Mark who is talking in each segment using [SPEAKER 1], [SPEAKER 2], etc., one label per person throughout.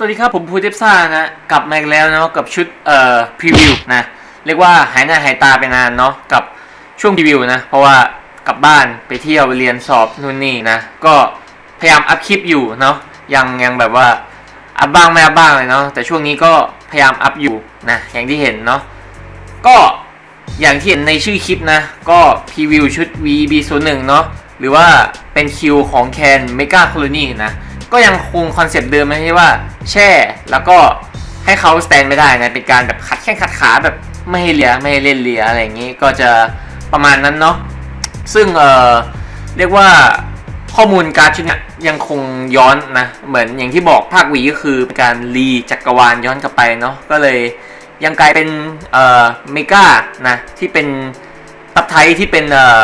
[SPEAKER 1] สวัสดีครับผมภูเทพซ่านะกลับมาอีกแล้วเนาะกับชุดเอ่อพรีวิวนะเรียกว่าหายหน้าหายตาไปนานเนาะกับช่วงพรีวิวนะเพราะว่ากลับบ้านไปเที่ยวไปเรียนสอบนู่นนี่นะก็พยายามอัพคลิปอยู่เนาะยังยังแบบว่าอัพบ้างไม่อัพบ้างเลยเนาะแต่ช่วงนี้ก็พยายามอัพอยู่นะอย่างที่เห็นเนาะก็อย่างที่เห็นในชื่อคลิปนะก็พรีวิวชุด VB 0 1 เนาะหรือว่าเป็นคิวของแคนเมกาโคลนีนะ ก็ยังคงคอนเซปต์เดิมนะที่ว่า แช่ แล้วก็ให้เขาสแตนไม่ได้นะเป็นการแบบขัดแข้งขัดขาแบบไม่ให้เลียไม่ให้เล่นเลียอะไรอย่างนี้ก็จะประมาณนั้นเนาะซึ่งเออเรียกว่าข้อมูลการชุดนี้ยยังคงย้อนนะ เหมือนอย่างที่บอกภาควีก็คือเป็นการรีจักรวาลย้อนกลับไปเนาะก็เลยยังกลายเป็นเอ่อเมกานะที่เป็นตับไทยที่เป็นเอ่อ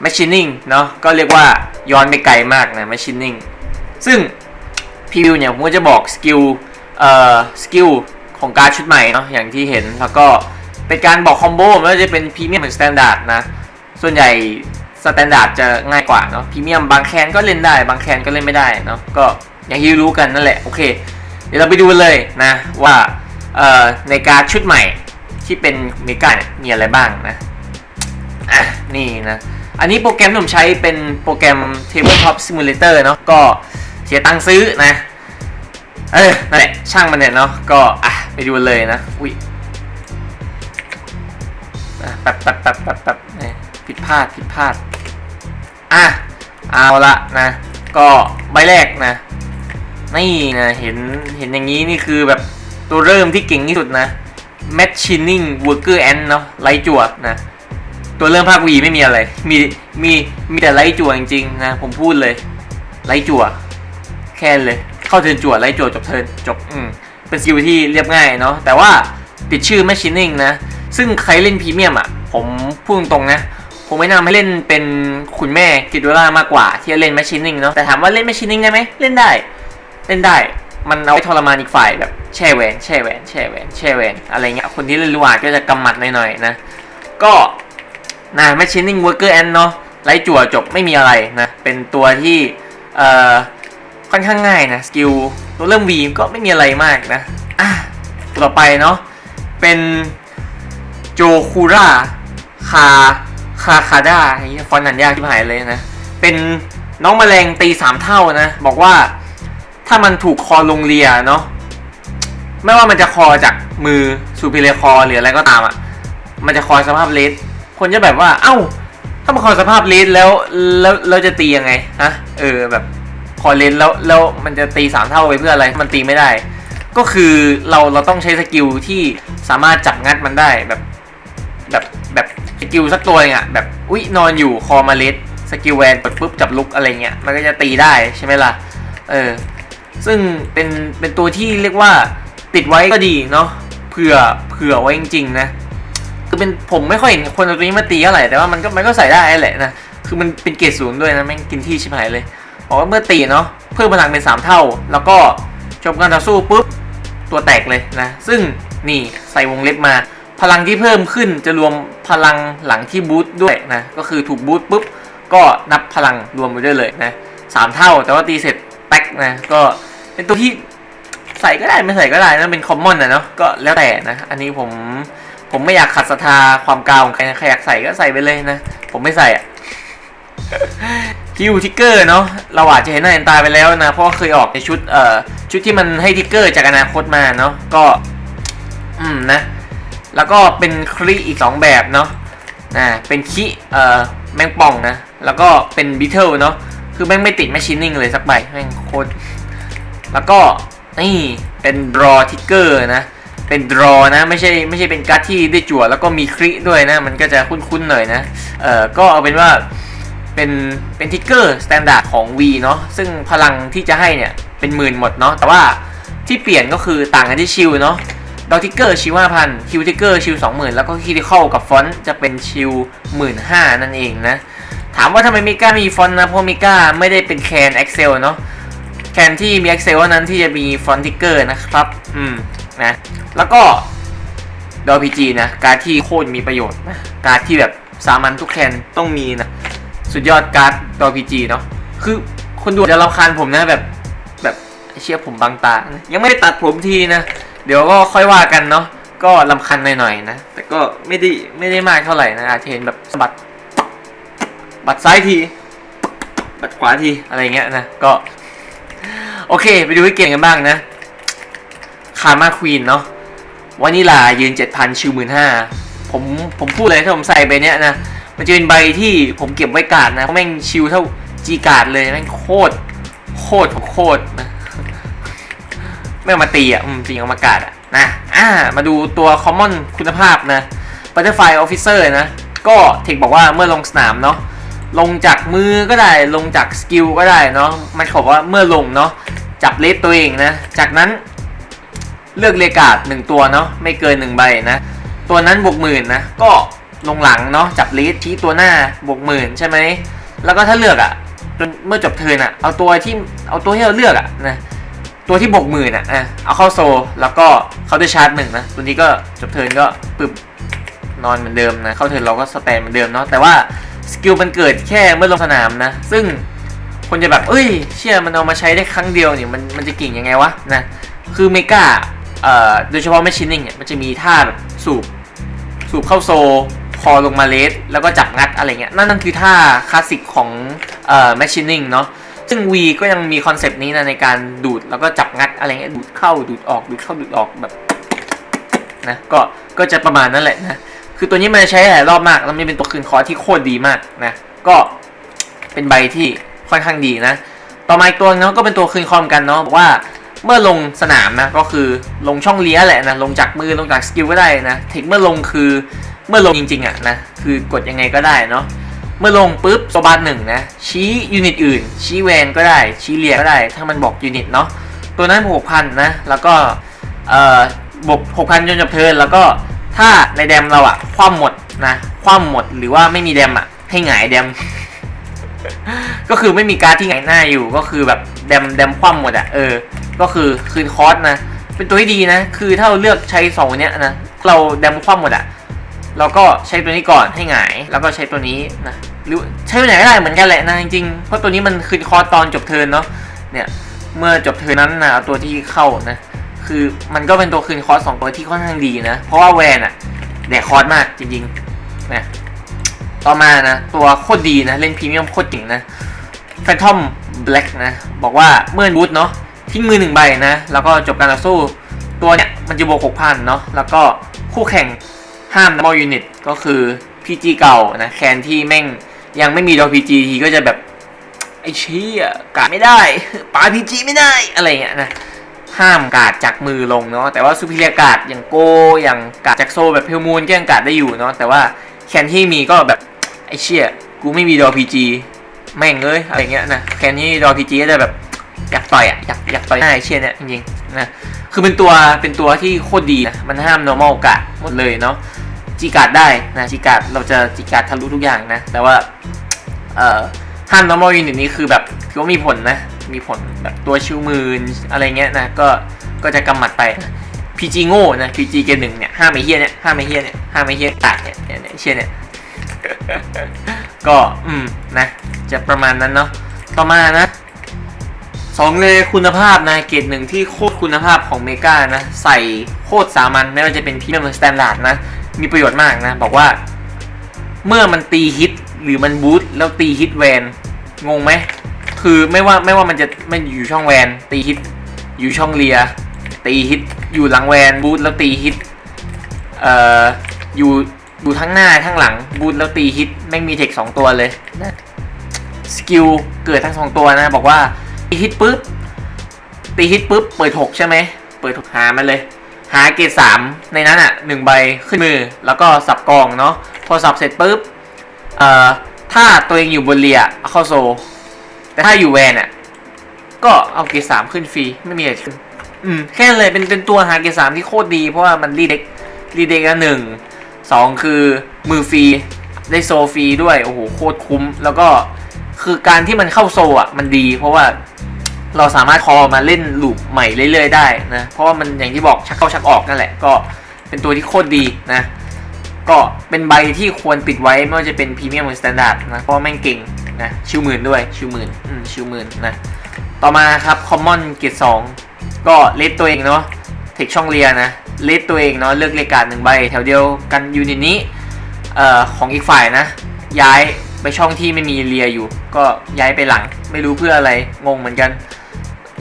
[SPEAKER 1] แมชชีนิ่งเนาะก็เรียกว่าย้อนไปไกลมากนะแมชชีนิ่ง ซึ่งพีวิวเนี่ยผมก็จะบอกสกิลเอ่อสกิลของการดชุดใหม่เนาะอย่างที่เห็นแล้วก็เป็นการบอกคอมโบไม่ว่าจะเป็นพรีเมียมหรือสแตนดาร์ดนะส่วนใหญ่สแตนดาร์ดจะง่ายกว่าเนาะพรีเมียมบางแคนก็เล่นได้ บางแคนก็เล่นไม่ได้เนาะก็อย่างที่รู้กันนั่นแหละโอเค เดี๋ยวเราไปดูเลยนะว่าเอ่อในการดชุดใหม่ที่เป็นเมกาเนี่ยมีอะไรบ้างนะอะนี่นะอันนี้โปรแกรมที่ผมใช้เป็นโปรแกรม Tabletop Simulator เนาะก็ เสียตังค์ซื้อนะ เออนั่นแหละช่างมันเนี่ยเนาะก็อะไปดูเลยนะ อุ้ยอะแป๊บแป๊บแป๊บแป๊บแป๊บเนี่ยผิดพลาดผิดพลาดอะเอาละนะ ก็ใบแรกนะนี่นะเห็นเห็นอย่างนี้นี่คือแบบตัวเริ่มที่เก่งที่สุดนะ Machining Worker Ant เนาะไลจั่วนะ ตัวเริ่มภาควีไม่มีอะไร มีมีมีแต่ไล่จั่วจริงๆนะ ผมพูดเลย ไล่จั่ว แค่เลย เข้าเทิร์นจั่วไล่จั่วจบเทิร์นจบอืมเป็นสกิลที่เรียบง่ายเนาะแต่ว่าติดชื่อ Machining นะ ซึ่งใครเล่นพรีเมียมอะ ผมพูดตรงๆนะ ผมไม่นำให้เล่นเป็นคุณแม่กิดดล่ามากกว่าที่จะเล่น Machining เนาะแต่ถามว่าเล่น Machining ได้ไหมเล่นได้ เล่นได้มันเอาไว้ทรมานอีกฝ่ายแบบแช่แหวนแช่แหวนแช่แหวนแช่แหวนอะไรเงี้ยคนที่เล่นลูอาดก็จะกำหมัดหน่อยๆนะ ก็นะ Machining Worker Ant เนาะไล่จั่วจบไม่มีอะไรนะ เป็นตัวที่เอ่อ ค่อนข้างง่ายนะสกิลตัวเริ่มวีก็ไม่มีอะไรมากนะอะต่อไปเนาะเป็นโจคูราคาคาคาด้าไอ้ฟอนต์นันยากที่หายเลยนะ เป็นน้องแมลงตีสามเท่านะ บอกว่าถ้ามันถูกคอลงเลียเนาะไม่ว่ามันจะคอจากมือซูเปเรียคอหรืออะไรก็ตามอะ มันจะคอสภาพเลสคนจะแบบว่า เอ้า ถ้ามันคอสภาพเลสแล้วแล้วเราจะตียังไงฮะเออแบบ คอเลสแล้วแล้วมันจะตีสามเท่าไปเพื่ออะไร มันตีไม่ได้ ก็คือเราเราต้องใช้สกิลที่สามารถจับงัดมันได้แบบแบบแบบสกิลสักตัวเองอะแบบอุ๊ยนอนอยู่คอมาเลสสกิลแวนกดปุ๊บจับลุกอะไรเงี้ยมันก็จะตีได้ใช่ไหมล่ะเออซึ่งเป็นเป็นตัวที่เรียกว่าติดไว้ก็ดีเนาะเผื่อเผื่อไว้จริงๆนะคือเป็นผมไม่ค่อยเห็นคนเอาตัวนี้มาตีเท่าไหร่แต่ว่ามันก็มันก็ใส่ได้แหละนะคือมันเป็นเกรดศูนย์ด้วยนะแม่งกินที่ชิบหายเลย บอกว่าเมื่อตีเนาะเพิ่มพลังเป็น 3 เท่า แล้วก็จบการต่อสู้ปุ๊บตัวแตกเลยนะ ซึ่งนี่ใส่วงเล็บมา พลังที่เพิ่มขึ้นจะรวมพลังหลังที่บูตด้วยนะ ก็คือถูกบูตปุ๊บก็นับพลังรวมไปด้วยเลยนะสามเท่า แต่ว่าตีเสร็จแป๊กนะ ก็เป็นตัวที่ใส่ก็ได้ไม่ใส่ก็ได้นะเป็นคอมมอนนะเนาะก็แล้วแต่นะ อันนี้ผมผมไม่อยากขัดศรัทธาความกาวของใครนะใครอยากใส่ก็ใส่ไปเลยนะ ผมไม่ใส่อะ ฮิวทิกเกอร์เนาะเราอาจจะเห็นหน้าเห็นตาไปแล้วนะ เพราะเคยออกในชุดเอ่อชุดที่มันให้ทิกเกอร์จากอนาคตมาเนาะก็อืมนะ แล้วก็เป็นคลีอีก 2 แบบเนาะนะเป็นคิเอ่อแมงป่องนะ แล้วก็เป็นบิทเทิลเนาะคือแม่งไม่ติดแมชชีนิ่งเลยสักใบแม่งโคตรแล้วก็นี่เป็นดรอทิกเกอร์นะเป็นดรอนะไม่ใช่ไม่ใช่เป็นการ์ดที่ได้จั่วแล้วก็มีคริด้วยนะ มันก็จะคุ้นๆหน่อยนะเอ่อก็เอาเป็นว่า เป็นเป็นทิกเกอร์สแตนดาร์ดของ V เนาะซึ่งพลังที่จะให้เนี่ยเป็นหมื่นหมดเนาะแต่ว่าที่เปลี่ยนก็คือต่างกันที่ชิลเนาะดอทิกเกอร์ชิลห้าพันคิวทิกเกอร์ชิลสองหมื่นแล้วก็คิริคอลกับฟอนต์จะเป็นชิลหมื่นห้านั่นเองนะ ถามว่าทำไมมิก้ามีฟอนต์นะ เพราะมิก้าไม่ได้เป็นแคน Excel เนาะแคนที่มี Excel เท่านั้นที่จะมีฟอนต์ทิกเกอร์นะครับ อืมนะแล้วก็ดอพีจีนะ การที่โคตรมีประโยชน์นะ การที่แบบสามัญทุกแคนต้องมีนะ สุดยอดการ์ดดอพีจีเนาะคือคนดูจะรำคาญผมนะแบบแบบเชี่ยผมบางตา ยังไม่ได้ตัดผมทีนะ เดี๋ยวก็ค่อยว่ากันเนาะก็ลำคันหน่อยๆนะ แต่ก็ไม่ได้ไม่ได้มากเท่าไหร่นะอาจจะเห็นแบบสะบัด บัดซ้ายที บัดขวาทีอะไรเงี้ยนะ ก็ โอเค ไปดูวิกเกนกันบ้างนะ คาร์มาควีนเนาะวานิลายืน7,000ชิว15,000ผมผมพูดเลยถ้าผมใส่ไปเนี้ยนะ มันจะเป็นใบที่ผมเก็บไว้กาดนะเพราะแม่งชิวเท่าจีกาดเลยแม่งโคตรโคตรโคตรนะไม่เอามาตีอะอืมจริงเอามากาดอะนะอ่ามาดูตัวคอมมอนคุณภาพนะ Butterfly Officer นะ ก็เทคบอกว่าเมื่อลงสนามเนาะลงจากมือก็ได้ลงจากสกิลก็ได้เนาะมันขาบอกว่าเมื่อลงเนาะจับเลสตัวเองนะ จากนั้นเลือกเลกาดหนึ่งตัวเนาะไม่เกินหนึ่งใบนะ ตัวนั้นบวกหมื่นนะ ก็ ลงหลังเนาะจับเลสชี้ตัวหน้าบวกหมื่นใช่ไหมแล้วก็ถ้าเลือกอะ่ะจนเมื่อจบเทินอะ่ะเอาตัวที่เอาตัวที่เราเลือกอะ่ะนะตัวที่บวกหมื่นอะเอาเข้าโซแล้วก็เขาด้ชาร์จหนึ่งนะตัวนี้ก็จบเทินก็ปึบนอนเหมือนเดิมนะเข้าเทินเราก็สแตนเหมือนเดิมเนาะแต่ว่าสกิลมันเกิดแค่เมื่อลงสนามนะ ซึ่งคนจะแบบ เอ้ย เชื่อมันเอามาใช้ได้ครั้งเดียวเนี่ยมันมันจะเก่งยังไงวะนะคือเมกาเอ่อโดยเฉพาะแมชชีนิ่งเนี่ยมันจะมีท่าแบบสูบสูบเข้าโซ คอลงมาเลสแล้วก็จับงัดอะไรเงี้ยนั่นนั่นคือท่าคลาสสิกของเอ่อแมชชีนิ่งเนาะซึ่ง V ก็ยังมีคอนเซปต์นี้นะในการดูดแล้วก็จับงัดอะไรเงี้ยดูดเข้าดูดออกดูดเข้าดูดออกแบบนะก็ก็จะประมาณนั้นแหละนะคือตัวนี้มันใช้หลายรอบมากแล้วมันเป็นตัวคืนคอที่โคตรดีมากนะก็เป็นใบที่ค่อนข้างดีนะ ต่อมาอีกตัวเนาะก็เป็นตัวคืนคอมกันเนาะบอกว่าเมื่อลงสนามนะก็คือลงช่องเลี้ยแหละนะลงจากมือลงจากสกิลก็ได้นะเทคเมื่อลงคือ เมื่อลงจริงๆอะนะคือกดยังไงก็ได้เนาะเมื่อลงปุ๊บโซบาร์หนึ่งนะชี้ยูนิตอื่น ชี้แวนก็ได้ ชี้เลียก็ได้ ถ้ามันบอกยูนิตเนาะตัวนั้นบวกพันนะแล้วก็เอ่อบวกหกพันจนจบเทิร์นแล้วก็ถ้าในแดมเราอะคว่ำหมดนะคว่ำหมดหรือว่าไม่มีแดมอะให้หงายแดม ก็คือไม่มีการ์ดที่หงายหน้าอยู่ก็คือแบบแดมแดมคว่ำหมดอะเออ ก็คือคืนคอร์สนะเป็นตัวที่ดีนะ คือถ้าเราเลือกใช้สองนเนี้ยนะเราแดมคว่ำหมดอะ เราก็ใช้ตัวนี้ก่อนให้หงาย แล้วก็ใช้ตัวนี้นะหรือใช้ตัวไหนก็ได้เหมือนกันแหละนะจริงๆเพราะตัวนี้มันคืนคอร์สตอนจบเทินเนาะเนี่ยเมื่อจบเทินนั้นนะเอาตัวที่เข้านะคือมันก็เป็นตัวคืนคอร์สสองตัวที่ค่อนข้างดีนะ เพราะว่าแวนอะแดกคอร์สมากจริงๆนะต่อมานะ ตัวโคตรดีนะ เล่นพรีเมียมโคตรเจ๋งนะ Phantom Black นะบอกว่าเมื่อบูทเนาะทิ้งมือหนึ่งใบนะ แล้วก็จบการต่อสู้ตัวเนี่ยมันจะบวกหกพันเนาะแล้วก็คู่แข่ง ห้ามดับเบิลยูนิตก็คือ PG เก่านะแคนที่แม่งยังไม่มีดอ PG ทีก็จะแบบ ไอ้เชี่ยกาดไม่ได้ปา PG ไม่ได้อะไรเงี้ยนะห้ามกาดจากมือลงเนาะแต่ว่าซูเปอร์เรียกาดอย่างโกอย่างกาดจากโซแบบเพลมูนก็ยังกาดได้อยู่เนาะแต่ว่าแคนที่มีก็แบบไอ้เชี่ยกูไม่มีดอ PG แม่งเลยอะไรเงี้ยนะแคนที่ดอ PG ก็จะแบบอยากต่อยอะอยากอยากต่อยหน้าไอ้เชี่ยเนี่ยจริงๆนะคือเป็นตัวเป็นตัวที่โคตรดีนะมันห้าม normal กาดหมดเลยเนาะ จีการ์ดได้นะจีการ์ดเราจะจีการ์ดทะลุทุกอย่างนะ แต่ว่าเอ่อห้าม normal unit นี้คือแบบถือว่ามีผลนะ มีผลแบบตัวชิวมืนอะไรเงี้ยนะก็ก็จะกำหมัดไปนะ PG โง่นะ PG เกมหนึ่งเนี่ยห้ามไอเฮียเนี่ยห้ามไอเฮียเนี่ยห้ามไอเฮียกาดเนี่ยเนี่ยเนี่ยเชี่ยเนี่ยก็อืมนะ จะประมาณนั้นเนาะต่อมานะสองเลยคุณภาพนะเกรดหนึ่งที่โคตรคุณภาพของเมกานะ ใส่โคตรสามัญไม่ว่าจะเป็นพรีเมียมสแตนดาร์ดนะ มีประโยชน์มากนะ บอกว่า เมื่อมันตีฮิตหรือมันบูทแล้วตีฮิตแวนงงไหมคือไม่ว่าไม่ว่ามันจะมันอยู่ช่องแวน ตีฮิตอยู่ช่องเลีย ตีฮิตอยู่หลังแวนบูทแล้วตีฮิตเอ่ออยู่อยู่ทั้งหน้าทั้งหลังบูทแล้วตีฮิตแม่งมีเทคสองตัวเลยนะสกิลเกิดทั้งสองตัวนะ บอกว่าตีฮิตปุ๊บตีฮิตปุ๊บเปิดหกใช่ไหมเปิดหกหามันเลย หาเกรดสามในนั้นอะหนึ่งใบขึ้นมือแล้วก็สับกองเนาะพอสับเสร็จปุ๊บเอ่อถ้าตัวเองอยู่บนเรียเอเข้าโซ แต่ถ้าอยู่แวนอะก็เอาเกรดสามขึ้นฟรีไม่มีอะไรขึ้นอืมแค่เลยเป็นเป็นตัวหาเกรดสามที่โคตรดีเพราะว่ามันรีเด็กรีเด็กละหนึ่งสองคือมือฟรีได้โซฟรีด้วยโอ้โหโคตรคุ้ม แล้วก็คือการที่มันเข้าโซอะมันดี เพราะว่า เราสามารถคอมาเล่นลูปใหม่เรื่อยๆได้นะ เพราะว่ามันอย่างที่บอกชักเข้าชักออกนั่นแหละ ก็เป็นตัวที่โคตรดีนะ ก็เป็นใบที่ควรติดไว้ไม่ว่าจะเป็นพรีเมียมหรือสแตนดาร์ดนะเพราะแม่งเก่งนะชิวหมื่นด้วยชิวหมื่นอืมชิวหมื่นนะ ต่อมาครับคอมมอนเกียรดสองก็เลดตัวเองเนาะเทคช่องเรียนะเลดตัวเองเนาะเลือกเลการดหนึ่งใบแถวเดียวกันยูนิตนี้เอ่อของอีกฝ่ายนะ ย้ายไปช่องที่ไม่มีเรียอยู่ ก็ย้ายไปหลัง ไม่รู้เพื่ออะไรงงเหมือนกัน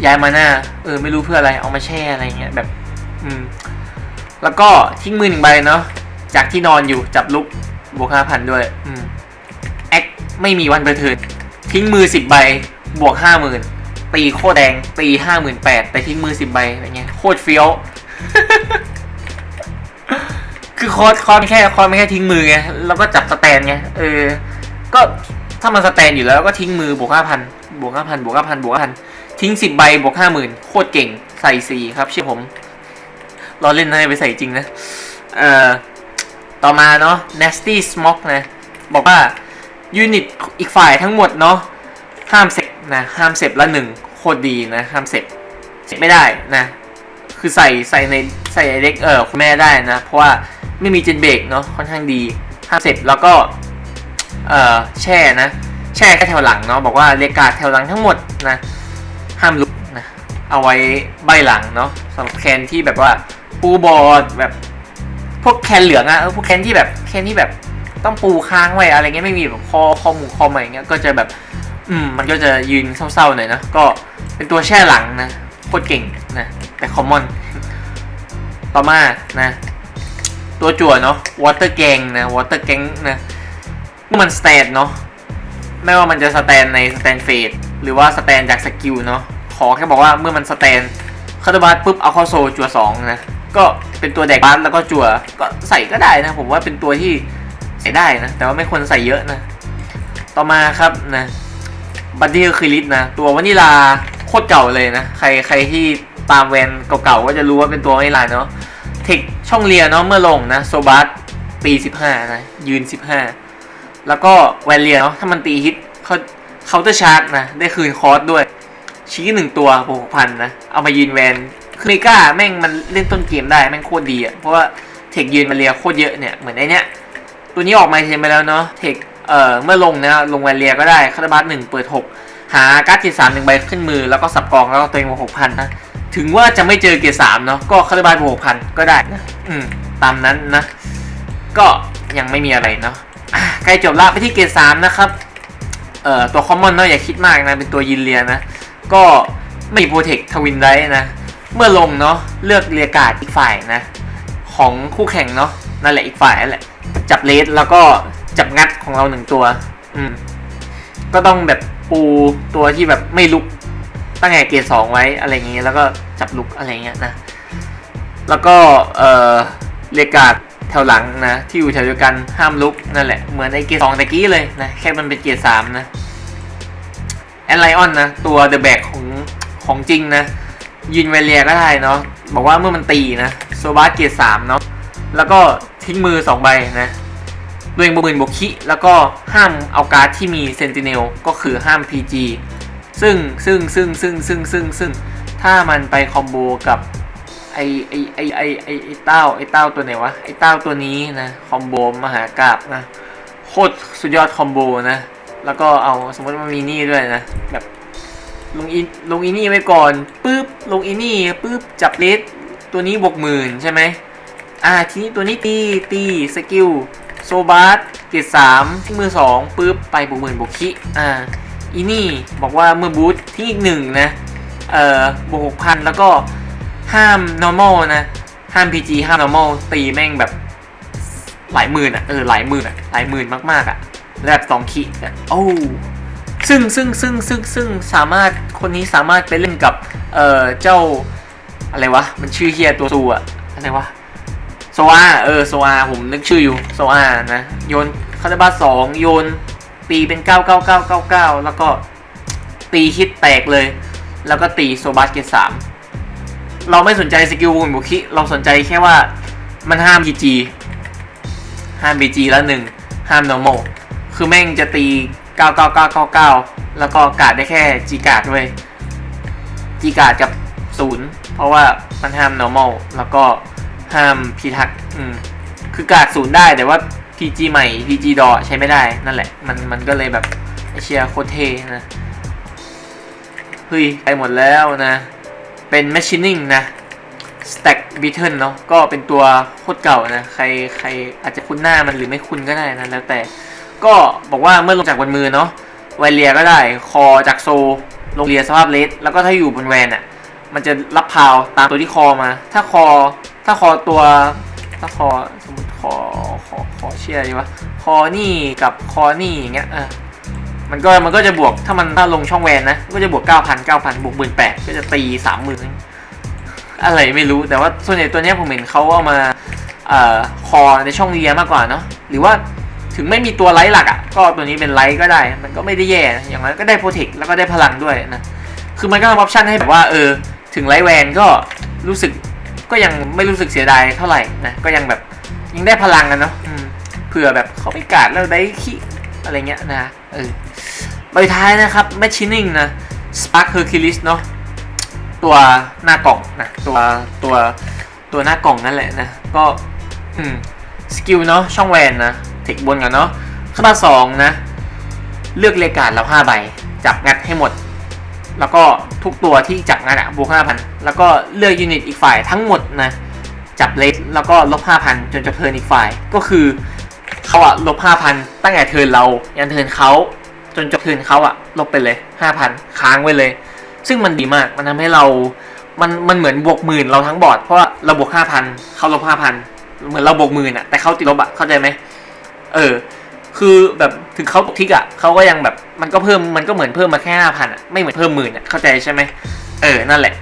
[SPEAKER 1] ย้ายมาหน้า เออ ไม่รู้เพื่ออะไร เอามาแช่อะไรเงี้ยแบบ อืม แล้วก็ทิ้งมือหนึ่งใบเนาะ จากที่นอนอยู่จับลุกบวกห้าพันด้วย อืม แอคไม่มีวันประเทินทิ้งมือสิบใบบวกห้าหมื่นตีโคตรแดง ตีห้าหมื่นแปดแต่ทิ้งมือสิบใบอะไรเงี้ยโคตรเฟี้ยว คือคอร์สคอร์สแค่คอร์สไม่แค่ทิ้งมือไง แล้วก็จับสแตนไง เออ ก็ถ้ามันสแตนอยู่แล้วก็ทิ้งมือบวกห้าพันบวกห้าพันบวกห้าพันบวกห้าพัน ทิ้งสิบใบบวกห้าหมื่นโคตรเก่งใส่สี่ครับเชื่อผมรอเล่นนะไปใส่จริงนะ เอ่อ ต่อมาเนาะ nasty smoke นะ บอกว่ายูนิตอีกฝ่ายทั้งหมดเนาะห้ามเสพนะ ห้ามเสพละหนึ่งโคตรดีนะ ห้ามเสพเสพไม่ได้นะ คือใส่ใส่ในใส่เล็กเออคุณแม่ได้นะ เพราะว่าไม่มีเจนเบรกเนาะค่อนข้างดีห้ามเสพแล้วก็ เอ่อ แช่นะ แช่แค่แถวหลังเนาะบอกว่าเลกาดแถวหลังทั้งหมดนะ ห้ามลุกนะ เอาไว้ใบหลังเนาะสำหรับแคนที่แบบว่าปูบอร์ดแบบ พวกแคนเหลืองอะพวกแคนที่แบบแคนที่แบบต้องปูค้างไว้อะไรเงี้ยไม่มีแบบคอคอหมูคอใหม่เงี้ยก็จะแบบ อืมมันก็จะยืนเศร้าๆหน่อยนะก็เป็นตัวแช่หลังนะโคตรเก่งนะแต่คอมมอนต่อมานะตัวจั่วเนาะวอเตอร์แกงนะวอเตอร์แกงนะมันสแตนเนาะไม่ว่ามันจะสแตนในสแตนเฟสห รือว่าสแตนจากสกิลเนาะขอแค่บอกว่าเมื่อมันสแตนคาร์ดบัสปุ๊บเอาเข้าโซจั่วสองนะก็เป็นตัวแดกบัสแล้วก็จั่วก็ใส่ก็ได้นะ ผมว่าเป็นตัวที่ใส่ได้นะแต่ว่าไม่ควรใส่เยอะนะ ต่อมาครับนะบัดดี้คือลิสนะ ตัววานิลาโคตรเก่าเลยนะ ใครใครที่ตามแวนเก่าๆก็จะรู้ว่าเป็นตัววานิลาเนาะเทคช่องเรียเนาะเมื่อลงนะโซบัสปี 15 นะ ยืน 15 แล้วก็แวนเรียเนาะถ้ามันตีฮิตเขา เคาน์เตอร์ชาร์จนะ ได้คืนคอร์สด้วย ชี้หนึ่งตัวหกพันนะ เอามายืนแวนคือเมกาแม่งมันเล่นต้นเกมได้ แม่งโคตรดีอะ่ะ เพราะว่าเทคยืนมาเรียโคตรเยอะเนี่ย เหมือนไอเนี้ย ตัวนี้ออกมาเทมไปแล้วเนาะ เทคเอ่อเมื่อลงนะ ลงแวนเรียก็ได้คาร์บัสหนึ่งเปิด6หาการ์ดเกียร์สามหนึ่งใบขึ้นมือ แล้วก็สับกองแล้วก็ตัวเองมาหกพันนะ ถึงว่าจะไม่เจอเกียร์สามเนาะ ก็คาร์บายบกพันก็ได้นะ อืม ตามนั้นนะ ก็ยังไม่มีอะไรเนาะอะใกล้จบละไปที่เกียร์สามนะครับ เอ่อตัวคอมมอนเนาะอย่าคิดมากนะ เป็นตัวยินเลียนะ ก็ไม่โปรเทคทวินได้นะ เมื่อลงเนาะเลือกเรียกาดอีกฝ่ายนะ ของคู่แข่งเนาะนั่นแหละอีกฝ่ายนั่นแหละ จับเลสแล้วก็จับงัดของเราหนึ่งตัว อืม ก็ต้องแบบปูตัวที่แบบไม่ลุกตั้งแต่เกรดสองไว้อะไรเงี้ยแล้วก็จับลุกอะไรเงี้ยนะ แล้วก็เอ่อเรียการ์ด แถวหลังนะ ที่อยู่แถวเดียวกันห้ามลุกนั่นแหละ เหมือนในเกรดสองตะกี้เลยนะ แค่มันเป็นเกรดสามนะแอนไลออนนะ ตัวเดอะแบกของของจริงนะ ยินเวเลียก็ได้เนาะบอกว่าเมื่อมันตีนะโซบาสเกรดสามเนาะแล้วก็ทิ้งมือสองใบนะด้วยเองบวกหมื่นบวกคิแล้วก็ห้ามเอาการ์ดที่มีเซนติเนลก็คือห้าม PG ซึ่งซึ่งซึ่งซึ่งซึ่งซึ่งซึ่งถ้ามันไปคอมโบกับ ไอไอไอไอไอไอเต้าไอเต้าตัวไหนวะไอเต้าตัวนี้นะคอมโบมหากราบนะโคตรสุดยอดคอมโบนะแล้วก็เอาสมมติมันมีนี่ด้วยนะแบบลงอินลงอินี่ไว้ก่อนปุ๊บลงอินี่ปุ๊บจับเลสตัวนี้บวกหมื่นใช่ไหมอ่าทีนี้ตัวนี้ตีตีสกิลโซบาสเกรดสามที่มือสองปุ๊บไปบวกหมื่นบวกคิอ่าอีนี่บอกว่าเมื่อบูทที่อีกหนึ่งนะเอ่อบวกหกพันแล้วก็ ห้าม normal นะ ห้าม PG ห้าม normal ตีแม่งแบบหลายหมื่นอะ เออ หลายหมื่นอะ หลายหมื่นมากๆอะแบบสองขีดอะโอ้ซึ่งซึ่งซึ่งซึ่งซึ่งสามารถคนนี้สามารถไปเล่นกับ เอ่อ เจ้า อะไรวะ มันชื่อเฮียตัวซูอะ อะไรวะโซอาเออโซอาผมนึกชื่ออยู่โซอานะ โยนคาร์บาสองโยนตีเป็น 99999 แล้วก็ตีฮิตแตกเลย แล้วก็ตีโซบัสเกตสาม เราไม่สนใจสกิลบุญบุคิ เราสนใจแค่ว่ามันห้าม PG ห้าม PG แล้วหนึ่งห้าม normal คือแม่งจะตี 99999 แล้วก็การ์ดได้แค่ G การ์ดด้วย G การ์ดกับศูนย์เพราะว่ามันห้าม normal แล้วก็ห้ามพิทักษ์อืมคือการ์ดศูนย์ได้แต่ว่า PG ใหม่ PG ดอใช้ไม่ได้นั่นแหละ มันมันก็เลยแบบไอเชียโคเทนะเฮ้ยไปหมดแล้วนะ เป็น machining นะ stack beetle เนาะก็เป็นตัวโคตรเก่านะ ใครใครอาจจะคุ้นหน้ามันหรือไม่คุ้นก็ได้นะ แล้วแต่ ก็บอกว่าเมื่อลงจากบนมือเนาะไวเลียก็ได้คอจากโซลงเลียสภาพเลสแล้วก็ถ้าอยู่บนแวนอะมันจะรับพาวตามตัวที่คอมา ถ้าคอ ถ้าคอตัว ถ้าคอสมมติคอคอคอเชื่อดีวะ คอนี่กับคอนี่อย่างเงี้ย เออ มันก็มันก็จะบวกถ้ามันถ้าลงช่องแวนนะ ก็จะบวก 9,000 9,000 บวก 18,000 ก็จะตี 30,000 อะไรไม่รู้แต่ว่าส่วนใหญ่ตัวเนี้ยผมเห็นเขาเอามาอคอในช่องเลียมากกว่าเนาะหรือว่าถึงไม่มีตัวไลท์หลักอะ่ะ ก็ตัวนี้เป็นไลท์ก็ได้ มันก็ไม่ได้แย่นะอย่างนั้นก็ได้โปรเทคแล้วก็ได้พลังด้วยนะคือมันก็ทำออปชั่นให้แบบว่าเออถึงไลท์แวนก็รู้สึกก็ยังไม่รู้สึกเสียดายเท่าไหร่นะก็ยังแบบยังได้พลังกันเนาะเผื่อแบบเขาไม่กาดแล้วได้ขี้อะไรเงี้ยนะเออ ใบท้ายนะครับ Machining นะ Spark Hercules เนาะตัวหน้ากล่องนะตัวตัวตัวหน้ากล่องนั่นแหละนะ ก็อืมสกิลเนาะช่องแวนนะเทคบนกันเนาะขั้นตอนสองนะเลือกเลการดเราห้าใบ จับงัดให้หมด แล้วก็ทุกตัวที่จับงัดอะบวกห้าพันแล้วก็เลือกยูนิตอีกฝ่ายทั้งหมดนะจับเลสแล้วก็ลบห้าพันจนจบเทิร์นอีกฝ่ายก็คือเขาอะลบห้าพันตั้งแต่เทินเรายันเทินเขา จนจบเทิร์นเขาอะลบไปเลยห้าพันค้างไว้เลย ซึ่งมันดีมากมันทำให้เรา มันมันเหมือนบวกหมื่นเราทั้งบอร์ดเพราะเราบวกห้าพันเขาลบห้าพันเหมือนเราบวกหมื่นอะแต่เขาติดลบอะเข้าใจไหมเออ คือแบบถึงเขาตกทิกอะเขาก็ยังแบบมันก็เพิ่มมันก็เหมือนเพิ่มมาแค่ห้าพันอะไม่เหมือนเพิ่มหมื่นอะเข้าใจใช่ไหมเออนั่นแหละ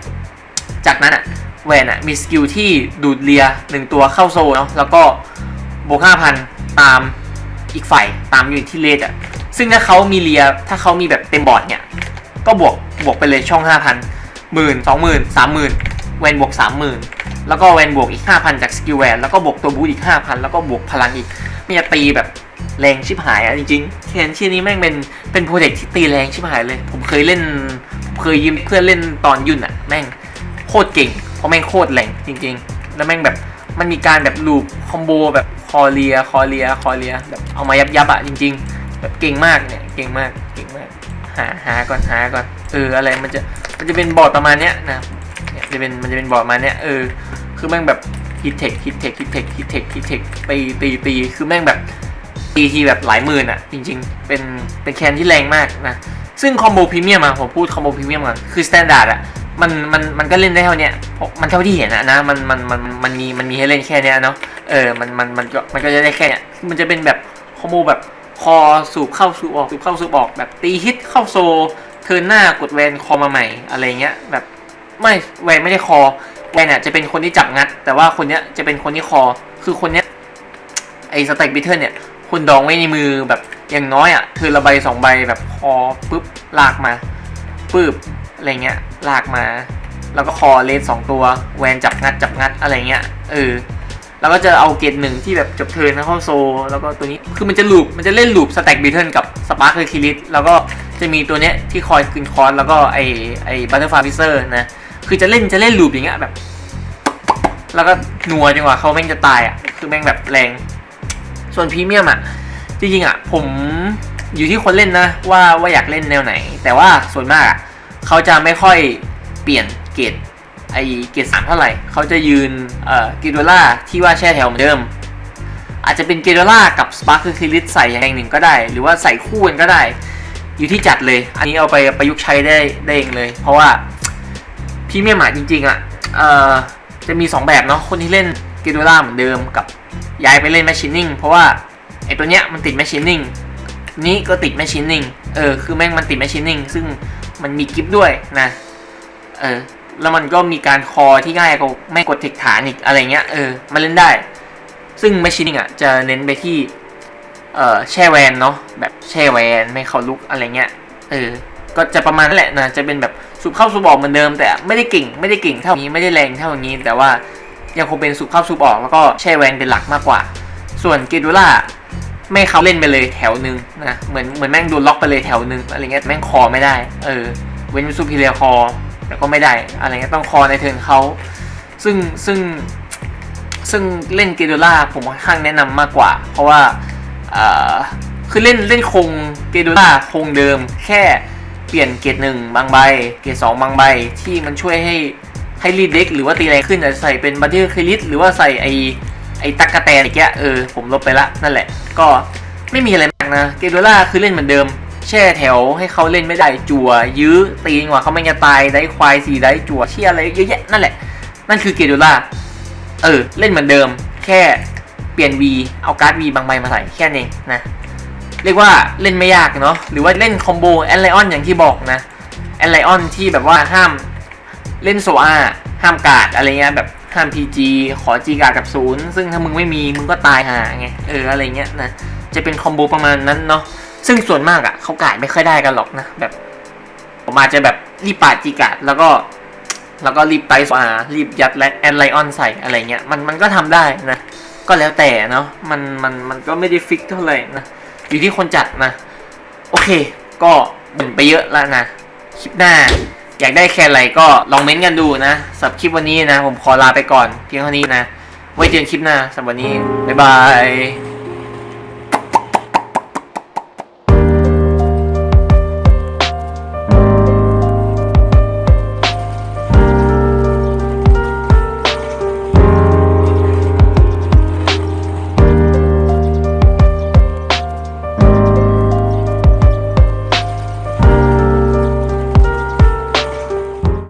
[SPEAKER 1] จากนั้นอะแวนอะมีสกิลที่ดูดเลียหนึ่งตัวเข้าโซเนาะแล้วก็บวกห้าพันตามอีกฝ่ายตามอยูนิตที่เลดอะ ซึ่งถ้าเขามีเลียถ้าเขามีแบบเต็มบอร์ดเนี่ย ก็บวกบวกไปเลยช่องห้าพันหมื่นสองหมื่นสามหมื่นแวนบวกสามหมื่นแล้วก็แวนบวกอีกห้าพันจากสกิลแวนแล้วก็บวกตัวบูทอีกห้าพันแล้วก็บวกพลังอีกมันจะตีแบบแรงชิบหายอะจริงๆเคนชื่อนี้แม่งเป็นเป็นโปรเจกต์ที่ตีแรงชิบหายเลย ผมเคยเล่นผมเคยยืมเพื่อนเล่นตอนยุ่นอะแม่งโคตรเก่งเพราะแม่งโคตรแรงจริง ๆ แล้วแม่งแบบมันมีการแบบลูปคอมโบแบบคอเลียคอเลียคอเลียแบบเอามายับยับอะจริง ๆ แบบเก่งมากเนี่ยเก่งมากเก่งมากหาหาก่อนหาก่อนเอออะไรมันจะมันจะเป็นบอร์ดประมาณเนี้ยนะเนี่ยจะเป็นมันจะเป็นบอร์ดประมาณเนี้ยเออคือแม่งแบบฮิตเทคฮิตเทคฮิตเทคฮิตเทคฮิตเทคตีตีตีคือแม่งแบบตีทีแบบหลายหมื่นอะ จริง ๆ เป็นเป็นแคนที่แรงมากนะซึ่งคอมโบพรีเมียมอะผมพูดคอมโบพรีเมียมก่อนคือสแตนดาร์ดอะมันมันมันก็เล่นได้เท่านี้เพราะมันเท่าที่เห็นอะนะมันมันมันมันมีมันมีให้เล่นแค่นี้เนาะเออมันมันมันก็มันก็จะได้แค่เนี้ยมันจะเป็นแบบคอมโบแบบ คอสูบเข้าสูบออกสูบเข้าสูบออกแบบตีฮิตเข้าโซ เทินหน้ากดแวนคอมาใหม่อะไรเงี้ยแบบไม่แวนไม่ได้คอแวนอะจะเป็นคนที่จับงัด แต่ว่าคนเนี้ยจะเป็นคนที่คอ คือคนเนี้ยไอสแต็กบิทเทิลเนี่ยคุณดองไว้ในมือแบบอย่างน้อยอะเธอละใบสองใบแบบคอปุ๊บลากมาปึ๊บอะไรเงี้ยลากมา แล้วก็คอเลสสองตัว แวนจับงัดจับงัดอะไรเงี้ยเออ แล้วก็จะเอาเกรดหนึ่งที่แบบจบเทิร์นนะเข้าโซ แล้วก็ตัวนี้คือมันจะลูปมันจะเล่นลูปสแต็กบีเทิลกับสปาร์คเคอร์คิลิสแล้วก็จะมีตัวเนี้ยที่คอยคืนคอนแล้วก็ไอไอบัตเตอร์ฟาฟิเซอร์นะคือจะเล่นจะเล่นลูปอย่างเงี้ยแบบ แล้วก็นัวจังหวะเขาแม่งจะตายอะคือแม่งแบบแรง ส่วนพรีเมียมอะจริงๆอะผมอยู่ที่คนเล่นนะว่าว่าอยากเล่นแนวไหน แต่ว่าส่วนมากอะเขาจะไม่ค่อยเปลี่ยนเกรด ไอเกรดสามเท่าไหร่ เขาจะยืนเอ่อกิโดล่าที่ว่าแช่แถวเหมือนเดิม อาจจะเป็นเกโดล่ากับสปาร์คคือคลิสใส่อย่างหนึ่งก็ได้ หรือว่าใส่คู่กันก็ได้ อยู่ที่จัดเลย อันนี้เอาไปประยุกต์ใช้ได้ได้เองเลย เพราะว่าพรีเมียมอะจริงๆอะเอ่อจะมี 2 แบบเนาะคนที่เล่นเกโดล่าเหมือนเดิมกับย้ายไปเล่นแมชชีนิ่งเพราะว่าไอตัวเนี้ยมันติดแมชชีนิ่งนี้ก็ติดแมชชีนิ่งเออคือแม่งมันติดแมชชีนิ่งซึ่งมันมีกิฟต์ด้วยนะเออ แล้วมันก็มีการคอที่ง่ายกว่าไม่กดเทคฐานอีกอะไรเงี้ยเออมาเล่นได้ ซึ่ง Machining อะจะเน้นไปที่เอ่อแช่แวนเนาะแบบแช่แวนไม่เข้าลุกอะไรเงี้ยเออก็จะประมาณนั้นแหละนะจะเป็นแบบสูบเข้าสูบออกเหมือนเดิม แต่ไม่ได้เก่งไม่ได้เก่งเท่านี้ไม่ได้แรงเท่านี้ แต่ว่ายังคงเป็นสูบเข้าสูบออกแล้วก็แช่แวนเป็นหลักมากกว่า ส่วนเกดูล่าไม่เขาเล่นไปเลยแถวหนึ่งนะเหมือนเหมือนแม่งโดนล็อกไปเลยแถวหนึ่งอะไรเงี้ยแม่งคอไม่ได้เออเว้นซูพิเลียคอ แต่ก็ไม่ได้อะไรเงี้ยต้องคอในเทิร์นเขาซึ่งซึ่งซึ่งเล่นเกโดล่าผมค่อนข้างแนะนำมากกว่า เพราะว่าคือเล่นเล่นคงเกโดล่าคงเดิม แค่เปลี่ยนเกรดหนึ่งบางใบ เกรดสองบางใบที่มันช่วยให้ให้รีดเด็กหรือว่าตีแรงขึ้นอาจจะใส่เป็นบัตเตอร์คลิสหรือว่าใส่ไอไอตักกะแตนอีกแกเออผมลบไปละนั่นแหละ ก็ไม่มีอะไรมากนะเกโดล่าคือเล่นเหมือนเดิม แช่แถวให้เขาเล่นไม่ได้จั่ว ยื้อตีกว่าเขาไม่จะตายได้ควายสีได้จั่วเชี่ยอะไรเยอะแยะนั่นแหละ นั่นคือเกโดล่าเออ เล่นเหมือนเดิม แค่เปลี่ยน V เอาการ์ด V บางใบมาใส่แค่นี้นะเรียกว่าเล่นไม่ยากเนาะหรือว่าเล่นคอมโบแอนไลออนอย่างที่บอกนะแอนไลออนที่แบบว่าห้ามเล่นโซอาห้ามกาดอะไรเงี้ยแบบห้าม PG ขอ G กาดกับศูนย์ซึ่งถ้ามึงไม่มีมึงก็ตายห่าไงเอออะไรเงี้ยนะจะเป็นคอมโบประมาณนั้นเนาะ ซึ่งส่วนมากอะ่ะเขาการ์ดไม่ค่อยได้กันหรอกนะแบบ ผมอาจจะแบบรีบปาดจีกาดแล้วก็ แล้วก็รีบไปโซอารีบยัดและแอนไลออนใส่อะไรเงี้ยมันมันก็ทำได้นะ ก็แล้วแต่เนาะมันมันมันก็ไม่ได้ฟิกเท่าไหร่นะอยู่ที่คนจัดนะ โอเค ก็บ่นไปเยอะแล้วนะคลิปหน้า อยากได้แค่อะไรก็ลองเม้นต์กันดูนะสำหรับคลิปวันนี้นะ ผมขอลาไปก่อนเพียงเท่านี้นะ ไว้เจอกันคลิปหน้าสำหรับวันนี้บ๊ายบาย